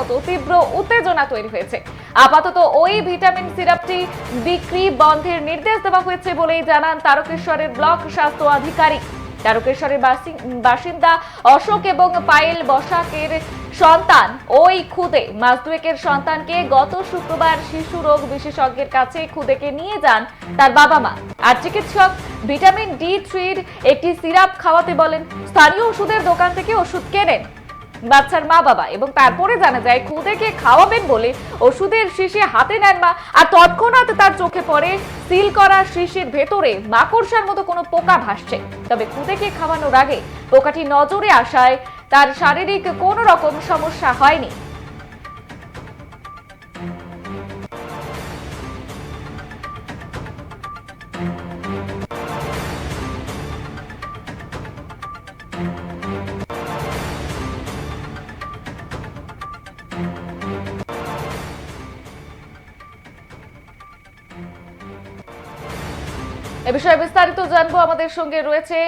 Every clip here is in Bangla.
মতো তীব্র উত্তেজনা তৈরি হয়েছে। আপাতত ওই ভিটামিন সিরাপটি বিক্রি বন্ধের নির্দেশ দেওয়া হয়েছে বলেই জানান তারকেশ্বরের ব্লক স্বাস্থ্য আধিকারিক। তারকেশ্বরের বাসিন্দা অশোক এবং পায়েল বসাকের সন্তান ওই খুদে। মাস দুয়েকের সন্তানকে গত শুক্রবার শিশু রোগ বিশেষজ্ঞের কাছে খুদেকে নিয়ে যান তার বাবা মা। আর চিকিৎসক ভিটামিন ডি থ্রির একটি সিরাপ খাওয়াতে বলেন, স্থানীয় ওষুধের দোকান থেকে ওষুধ কেনেন। বাচ্চার মা বাবা এবং তারপরে জানা যায় খুদেকে খাওয়াবেন বলে ওষুধের শিশি হাতে নেন মা। আর তৎক্ষণাৎ তার চোখে পড়ে সিল করা শিশির ভেতরে মাকড়সার মতো কোনো পোকা ভাসছে। তবে খুদেকে খাওয়ানোর আগে পোকাটি নজরে আসায় তার শারীরিক কোনো রকম সমস্যা হয়নি। এ বিষয়ে বিস্তারিত জানব। আমাদের সঙ্গে রয়েছে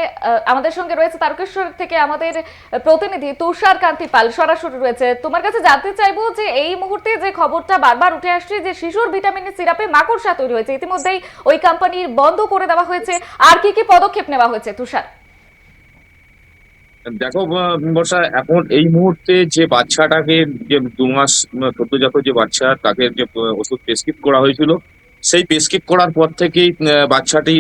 আমাদের সঙ্গে রয়েছে তারকেশ্বর থেকে আমাদের প্রতিনিধি তুষার কান্তি পাল। সরাসরি রয়েছে। তোমার কাছে জানতে চাইব যে এই মুহূর্তে যে খবরটা বারবার উঠে আসছে যে শিশুর ভিটামিনের সিরাপে মাকড়সা তৈরি হয়েছে, ইতিমধ্যেই ওই কোম্পানির বন্ধ করে দেওয়া হয়েছে। আর কি কি পদক্ষেপ নেওয়া হয়েছে, তুষার? দেখো বর্ষা এখন এই মুহূর্তে যে বাচ্চাটাকে যে দু মাস সদ্যজাত যে বাচ্চা, তাকে যে ওষুধ প্রেসক্রিপ করা হয়েছিল সেই প্রেসক্রিপ করার পর থেকেই বাচ্চাটি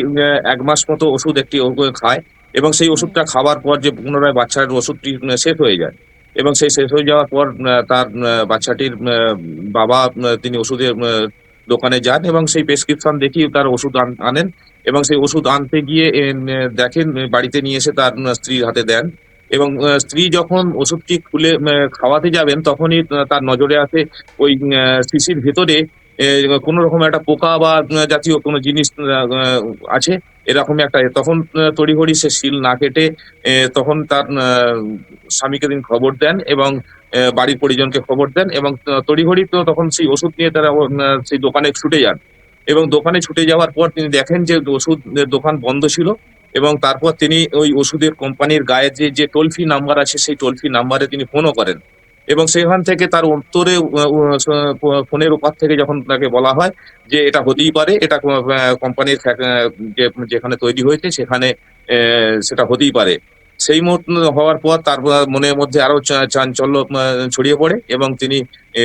এক মাস মতো ওষুধ একটি খায় এবং সেই ওষুধটা খাওয়ার পর যে পুনরায় বাচ্চার ওষুধটি শেষ হয়ে যায় এবং সেই শেষ হয়ে যাওয়ার পর তার বাচ্চাটির বাবা তিনি ওষুধের দোকানে যান এবং সেই প্রেসক্রিপশন দেখিয়ে তার ওষুধ আন- আনেন এবং সেই ওষুধ আনতে গিয়ে দেখেন বাড়িতে নিয়ে এসে তার স্ত্রীর হাতে দেন এবং স্ত্রী যখন ওষুধটি খুলে খাওয়াতে যাবেন তখনই তার নজরে আসে ওই শিশির ভেতরে কোনো রকম একটা পোকা বা জাতীয় কোনো জিনিস আছে এরকম একটা, তখন তড়িঘড়ি সে শিল না কেটে তখন তার স্বামীকে তিনি খবর দেন এবং বাড়ির পরিজনকে খবর দেন এবং তড়িঘড়ি তো তখন সেই ওষুধ নিয়ে তারা সেই দোকানে ছুটে যান। এবং দোকানে ছুটে যাওয়ার পর তিনি দেখেন যে ওষুধ দোকান বন্ধ ছিল এবং তারপর তিনি ওই ওষুধের কোম্পানির গায়ে যে যে টোল ফ্রি নাম্বার আছে, সেই টোল ফ্রি নাম্বারে তিনি ফোনও করেন। এবং সেখান থেকে তার আহ, ফোনের ওপার থেকে যখন তাকে বলা হয় যে এটা হতেই পারে এটা কোম্পানির যেখানে তৈরি হয়েছে সেখানে সেটা হতেই পারে। সেই মুহূর্ত হওয়ার পর তার মনের মধ্যে আরও চাঞ্চল্য ছড়িয়ে পড়ে এবং তিনি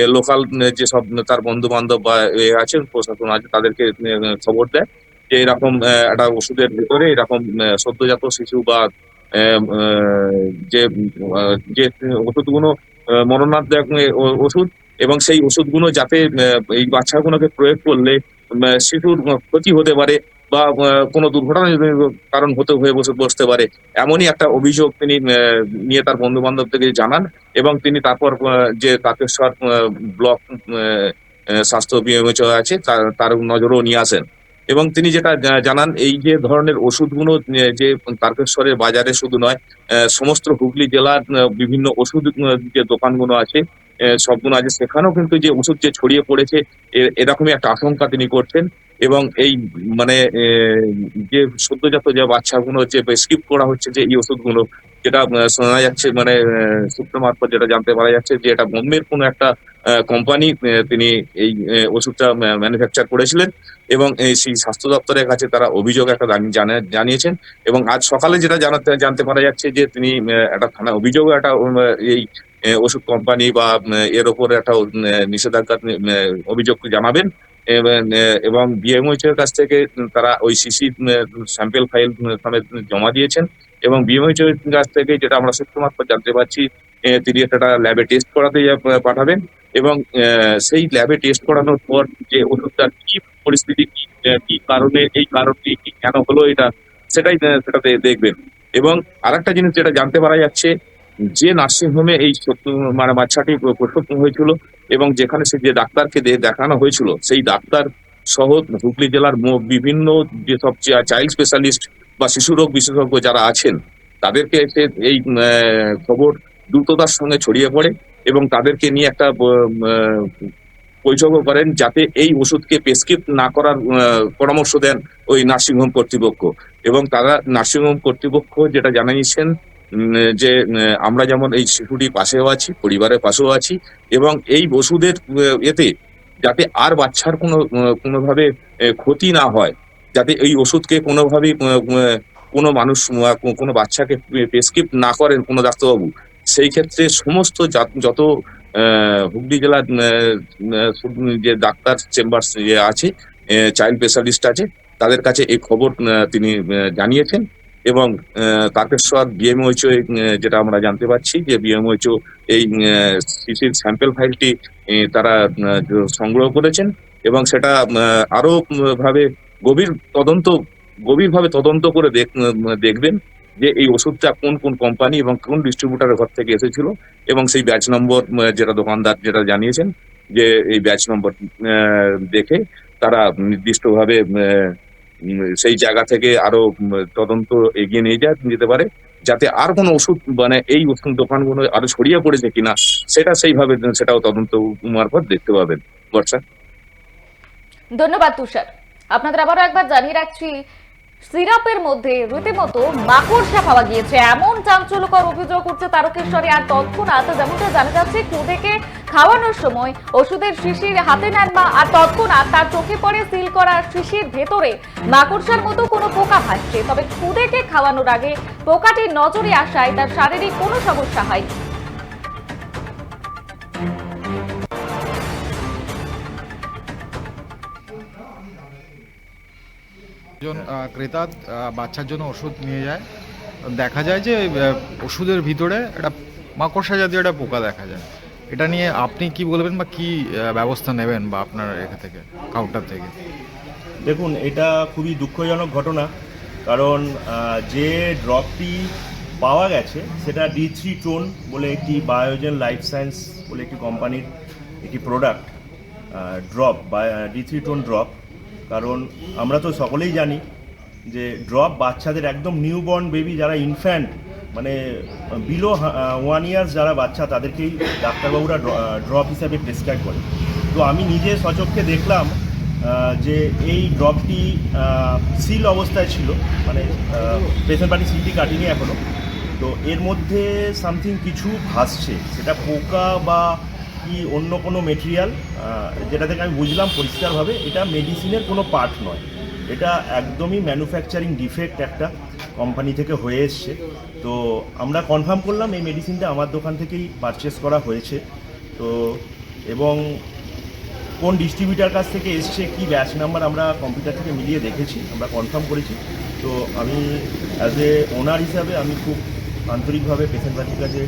লোকাল যে সব তার বন্ধু বান্ধব বা আছেন প্রশাসন আছে তাদেরকে খবর দেয় যে এরকম একটা ওষুধের ভিতরে এরকম সদ্যজাত শিশু বা যে যে ওষুধগুলো মরণান্তক ওষুধ এবং সেই ওষুধগুলো যাতে এই বাচ্চাগুলোকে প্রয়োগ করলে শিশুর ক্ষতি হতে পারে বা কোনো দুর্ঘটনা কারণ হতে হয়ে বসে, বসতে পারে। এমনই একটা অভিযোগ তিনি নিয়ে তার বন্ধু বান্ধব থেকে জানান এবং তিনি তারপর যে তারকেশ্বর ব্লক স্বাস্থ্য বিএমএচ আছে তার নজরেও নিয়ে আসেন। এবং তিনি যেটা জানান, এই যে ধরনের ওষুধগুলো যে তারকেশ্বরের বাজারে শুধু নয় সমস্ত হুগলি জেলার বিভিন্ন ওষুধ যে দোকানগুলো আছে সবগুলো আছে, সেখানেও কিন্তু যে ওষুধ যে ছড়িয়ে পড়েছে এরকমই একটা আশঙ্কা তিনি করছেন। এবং এই মানে যে সদ্যজাত যে বাচ্চাগুলো হচ্ছে স্কিপ করা হচ্ছে যে এই ওষুধগুলো, যেটা শোনা যাচ্ছে মানে সূত্র মারফত যেটা জানতে পারা যাচ্ছে যে এটা বোম্বের কোনো একটা কোম্পানি তিনি এই ওষুধটা ম্যানুফ্যাকচার করেছিলেন এবং সেই স্বাস্থ্য দপ্তরের কাছে তারা অভিযোগ একটা জানি- জানিয়েছেন এবং আজ সকালে যেটা জানাতে, জানতে পারা যাচ্ছে যে তিনি একটা থানা অভিযোগ একটা এই ওষুধ কোম্পানি বা এর ওপর একটা নিষেধাজ্ঞা অভিযোগ জানাবেন এবং বিএমওইচ এর কাছ থেকে তারা ওই সিসি স্যাম্পেল ফাইল সমেত জমা দিয়েছেন এবং বিএমওইচ এর কাছ থেকে যেটা আমরা সূত্রমাত্র জানতে পারছি তিনি একটা ল্যাবে টেস্ট করাতে পাঠাবেন এবং সেই ল্যাবে টেস্ট করানোর পর যে ওষুধটা কি পরিস্থিতি, কি কি কারণে, এই কারণটি, কি কেন হলো এটা, সেটাই সেটাতে দেখবেন। এবং আরেকটা জিনিস যেটা জানতে পারা যাচ্ছে যে নার্সিং হোমে এই মানে বাচ্চাটি প্রসব হয়েছিল এবং যেখানে সে যে ডাক্তারকে দেখানো হয়েছিল, সেই ডাক্তার সহ হুগলি জেলার বিভিন্ন যেসব চাইল্ড স্পেশালিস্ট বা শিশু রোগ বিশেষজ্ঞ যারা আছেন, তাদেরকে এসে এই খবর দ্রুততার সঙ্গে ছড়িয়ে পড়ে এবং তাদেরকে নিয়ে একটা বৈঠকও করেন যাতে এই ওষুধকে প্রেসক্রিপ্ট না করার পরামর্শ দেন ওই নার্সিংহোম কর্তৃপক্ষ। এবং তারা নার্সিংহোম কর্তৃপক্ষ যেটা জানিয়েছেন যে আমরা যেমন এই শিশুটির পাশেও আছি পরিবারের পাশেও আছি এবং এই আহ, এতে যাতে আর বাচ্চার কোনো কোনোভাবে ক্ষতি না হয় যাতে এই ওষুধকে কোনোভাবেই কোনো মানুষ কোনো বাচ্চাকে প্রেসক্রিপ্ট না করেন কোনো ডাক্তারবাবু সেই ক্ষেত্রে সমস্ত যত হুগলি জেলার যে ডাক্তার চেম্বার আছে চাইল্ড স্পেশালিস্ট আছে তাদের কাছে এই খবর তিনি জানিয়েছেন। এবং আহ, তারকেশ্বর বিএমওইচও যেটা আমরা জানতে পারছি যে বিএমওইচও এই সিসির স্যাম্পল ফাইলটি তারা সংগ্রহ করেছেন এবং সেটা আরও ভাবে গভীর তদন্ত গভীরভাবে তদন্ত করে দেখ- দেখবেন যে এই ওষুধটা কোন কোন কোম্পানি এবং কোন ডিস্ট্রিবিউটারের ঘর থেকে এসেছিল এবং সেই ব্যাচ নম্বর যেটা দোকানদার যেটা জানিয়েছেন যে এই ব্যাচ নম্বর দেখে তারা নির্দিষ্টভাবে সেই জায়গা থেকে আরও তদন্ত এগিয়ে নিয়ে যায় যেতে পারে, যাতে আর কোনো ওষুধ মানে এই ওষুধ দোকানগুলো আরও ছড়িয়ে পড়েছে কিনা, সেটা সেইভাবে সেটাও তদন্ত মারফত দেখতে পাবেন। বর্ষা। ধন্যবাদ তুষার। আপনাদের আবারও একবার জানিয়ে রাখছি সিরাপের মধ্যে রীতিমতো মাকড়সা পাওয়া গিয়েছে। এমন চাঞ্চল্যকর অভিযোগ উঠছে তারকেশ্বরে। আর তৎক্ষণাৎ যেমনটা জানা যাচ্ছে খুদেকে খাওয়ানোর সময় ওষুধের শিশির হাতে নেন মা। আর তৎক্ষণাৎ তার চোখে পড়ে সিল করা শিশির ভেতরে মাকড়সার মতো কোনো পোকা ভাসছে। তবে খুদেকে খাওয়ানোর আগে পোকাটির নজরে আসায় তার শারীরিক কোনো সমস্যা হয়নি। একজন ক্রেতা বাচ্চার জন্য ওষুধ নিয়ে যায়। দেখা যায় যে ওষুধের ভিতরে একটা মাকড়সা জাতীয় একটা পোকা দেখা যায়। এটা নিয়ে আপনি কি বলবেন বা কি ব্যবস্থা নেবেন বা আপনার এখান থেকে কাউন্টার থেকে? দেখুন, এটা খুবই দুঃখজনক ঘটনা। কারণ যে ড্রপটি পাওয়া গেছে, সেটা ডি থ্রি টোন বলে একটি বায়োজেন লাইফ সায়েন্স বলে একটি কোম্পানির একটি প্রোডাক্ট ড্রপ বা ডি থ্রি টোন ড্রপ কারণ আমরা তো সকলেই জানি যে ড্রপ বাচ্চাদের একদম নিউবর্ন বেবি যারা ইনফ্যান্ট মানে বিলো ওয়ান ইয়ার্স যারা বাচ্চা, তাদেরকেই ডাক্তারবাবুরা ড্রপ হিসাবে প্রেসক্রাইব করে। তো আমি নিজে সচক্ষে দেখলাম যে এই ড্রপটি সিল অবস্থায় ছিল মানে পেশেন্ট পার্টি সিলটি কাটিনি এখনও তো এর মধ্যে সামথিং কিছু ভাসছে, সেটা পোকা বা কি অন্য কোনো মেটেরিয়াল যেটা থেকে আমি বুঝলাম পরিষ্কারভাবে, এটা মেডিসিনের কোনো পার্ট নয়। এটা একদমই ম্যানুফ্যাকচারিং ডিফেক্ট একটা কোম্পানি থেকে হয়ে এসছে। তো আমরা কনফার্ম করলাম এই মেডিসিনটা আমার দোকান থেকেই পারচেস করা হয়েছে। তো এবং কোন ডিস্ট্রিবিউটার কাছ থেকে এসছে, কি ব্যাচ নাম্বার আমরা কম্পিউটার থেকে মিলিয়ে দেখেছি, আমরা কনফার্ম করেছি। তো আমি অ্যাজ এ ওনার হিসাবে আমি খুব আন্তরিকভাবে পেশেন্ট পার্টির কাছে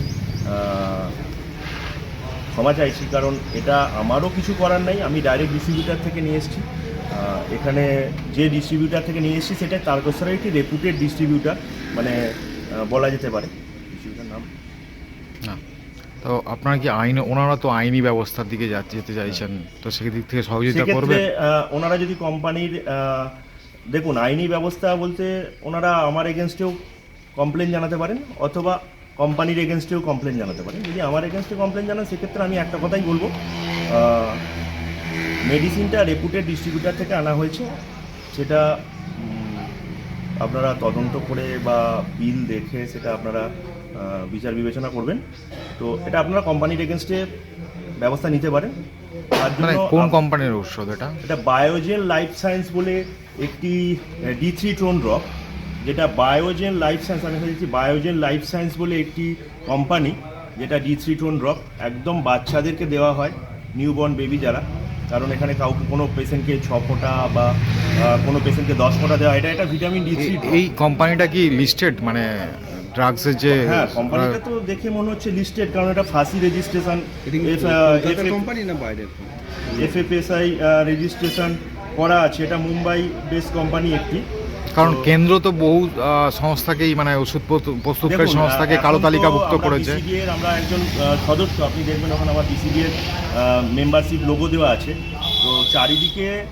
ক্ষমা চাইছি কারণ এটা আমারও কিছু করার নাই। আমি ডাইরেক্ট ডিস্ট্রিবিউটার থেকে নিয়ে এসেছি। এখানে যে ডিস্ট্রিবিউটার থেকে নিয়ে এসেছি সেটা তারকেশ্বরের একটি রেপুটেড ডিস্ট্রিবিউটার মানে বলা যেতে পারে। ডিস্ট্রিবিউটার নাম? না। তো আপনারা কি আইন ওনারা তো আইনি ব্যবস্থার দিকে যেতে চাইছেন। তো সেদিক থেকে সহযোগিতা করবে ওনারা যদি কোম্পানির দেখুন আইনি ব্যবস্থা বলতে ওনারা আমার এগেনস্টেও কমপ্লেন জানাতে পারেন অথবা কোম্পানির এগেনস্টেও কমপ্লেন জানাতে পারেন যদি আমার এগেনস্টে কমপ্লেন জানান সেক্ষেত্রে আমি একটা কথাই বলব মেডিসিনটা রেপুটেড ডিস্ট্রিবিউটার থেকে আনা হয়েছে। সেটা আপনারা তদন্ত করে বা বিল দেখে সেটা আপনারা বিচার বিবেচনা করবেন। তো এটা আপনারা কোম্পানির এগেনস্টে ব্যবস্থা নিতে পারেন। তার মানে জন্য কোন কোম্পানির ঔষধ এটা? এটা বায়োজেন লাইফ সায়েন্স বলে একটি ডি থ্রি টোন ড্রপ যেটা বায়োজেন লাইফ সায়েন্স আমি বলছি বায়োজেন লাইফ সায়েন্স বলে একটি কোম্পানি যেটা ডি থ্রি টোন ড্রপ একদম বাচ্চাদেরকে দেওয়া হয় নিউবর্ন বেবি যারা। কারণ এখানে কাউকে কোনো পেশেন্টকে ছ ফোঁটা বা কোনো পেশেন্টকে দশ ফোঁটা দেওয়া এটা এটা ভিটামিন ডি থ্রি এই কোম্পানিটা কি লিস্টেড মানে ড্রাগসের যে হ্যাঁ কোম্পানিটা তো দেখে মনে হচ্ছে লিস্টেড কারণ এটা ফাঁসি রেজিস্ট্রেশন কোম্পানি না বাইরের এফএফএসআই রেজিস্ট্রেশন করা আছে। এটা মুম্বাই বেস কোম্পানি একটি। কারণ কেন্দ্র তো বহু সংস্থাকেই মানে ওষুধ প্রস্তু- প্রস্তুতকারী সংস্থাকে কালো তালিকাভুক্ত করেছে। আমরা একজন সদস্য। আপনি দেখবেন ওখানে আমার বিসিবি এর মেম্বারশিপ লোগো দেওয়া আছে। তো চারিদিকে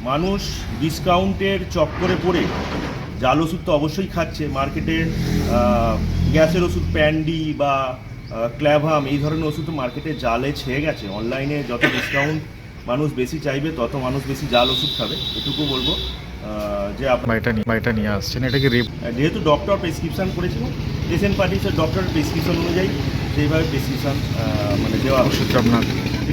মানুষ ডিসকাউন্টের চক্করে পড়ে। জাল ওষুধ তো অবশ্যই খাচ্ছে। মার্কেটে গ্যাসের ওষুধ প্যান্ডি বা ক্ল্যাভাম এই ধরনের ওষুধ তো মার্কেটে জালে ছেয়ে গেছে। অনলাইনে যত ডিসকাউন্ট মানুষ বেশি চাইবে তত মানুষ বেশি জাল ওষুধ খাবে। এটুকু বলব। যে এটা নিয়ে এটা নিয়ে আসছেন। এটা কি রেপ যেহেতু ডক্টর প্রেসক্রিপশন করেছিল পেশেন্ট পার্টিসের ডক্টর প্রেসক্রিপশন অনুযায়ী সেইভাবে প্রেসক্রিপশন মানে দেওয়া ওষুধটা আপনার